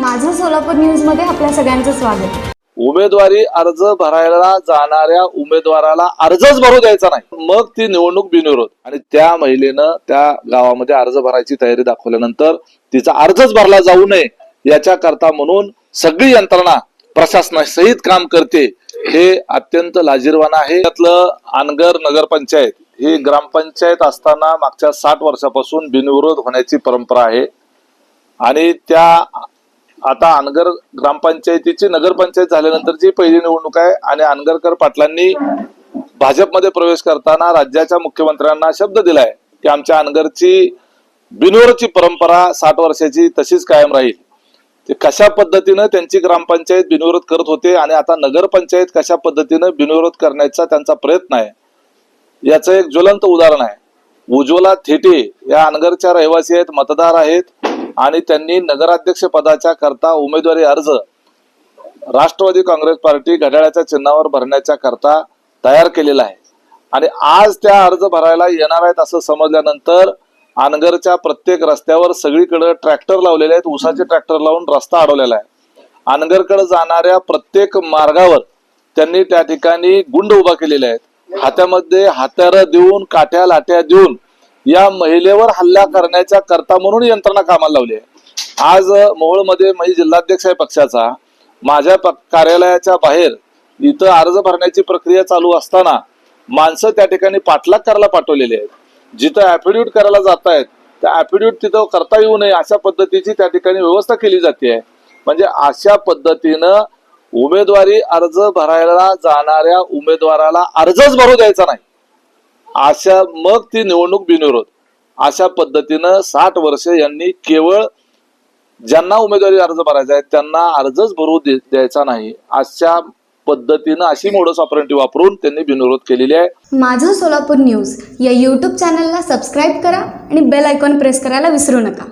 माझं सोलापूर न्यूजमध्ये आपल्या सगळ्यांचं स्वागत. उमेदवारी अर्ज भरायला जाणाऱ्या उमेदवाराला अर्जच भरू द्यायचा नाही. मग ती निवडणूक बिनविरोध. आणि त्या महिलेनं त्या गावामध्ये अर्ज भरायची तयारी दाखवल्यानंतर तिचा अर्जच भरला जाऊ नये याच्या करता म्हणून सगळी यंत्रणा प्रशासनासहित काम करते. हे अत्यंत लाजीरवान आहे. त्यातलं अनगर नगरपंचायत ही ग्रामपंचायत असताना मागच्या साठ वर्षापासून बिनविरोध होण्याची परंपरा आहे. आणि त्या आता अनगर ग्रामपंचायतीची नगरपंचायत झाल्यानंतर जी पहिली निवडणूक आहे आणि अनगरकर पाटलांनी भाजपमध्ये प्रवेश करताना राज्याच्या मुख्यमंत्र्यांना शब्द दिलाय की आमच्या अनगरची बिनोरची परंपरा साठ वर्षाची तशीच कायम राहील. ते कशा पद्धतीनं त्यांची ग्रामपंचायत बिनविरोध करत होते आणि आता नगरपंचायत कशा पद्धतीनं बिनविरोध करण्याचा त्यांचा प्रयत्न आहे याचं एक ज्वलंत उदाहरण आहे. उज्ज्वला थेटे या अनगरच्या रहिवासी आहेत मतदार आहेत. आणि त्यांनी नगराध्यक्ष पदाच्या करता उमेदवारी अर्ज राष्ट्रवादी काँग्रेस पार्टी घड्याळाच्या चिन्हावर भरण्याच्या करता तयार केलेला आहे. आणि आज त्या अर्ज भरायला येणार आहेत असं समजल्यानंतर अनगरच्या प्रत्येक रस्त्यावर सगळीकडे ट्रॅक्टर लावलेले आहेत. उसाचे ट्रॅक्टर लावून रस्ता अडवलेला आहे. अनगरकडे जाणाऱ्या प्रत्येक मार्गावर त्यांनी त्या ठिकाणी गुंड उभा केलेले आहेत. हात्यामध्ये हात्यार देऊन काठ्या लाट्या देऊन या महिलेवर हल्ला करण्याच्या करता म्हणून यंत्रणा कामाला लावली आहे. आज मोहोळमध्ये मी जिल्हाध्यक्ष आहे पक्षाचा. माझ्या प- कार्यालयाच्या बाहेर इथं अर्ज भरण्याची प्रक्रिया चालू असताना माणसं त्या ठिकाणी पाठलाग करायला पाठवलेली आहेत. जिथं ऍफिडेव्हिट करायला जात आहेत त्या ऍफिडेव्हिट तिथं करता येऊ नये अशा पद्धतीची त्या ठिकाणी व्यवस्था केली जाते. आहे म्हणजे अशा पद्धतीनं उमेदवारी अर्ज भरायला जाणाऱ्या उमेदवाराला अर्जच भरू द्यायचा नाही. अशा मग ती निवडणूक बिनविरोध. अशा पद्धतीनं साठ वर्ष यांनी केवळ ज्यांना उमेदवारी अर्ज भरायचा आहे त्यांना अर्जच भरू द्यायचा नाही. अशा पद्धतीनं अशी मोडस ऑपरेटिव्ह वापरून त्यांनी बिनविरोध केलेली आहे. माझं सोलापूर न्यूज या यूट्यूब चॅनलला सबस्क्राईब करा आणि बेल आयकॉन प्रेस करायला विसरू नका.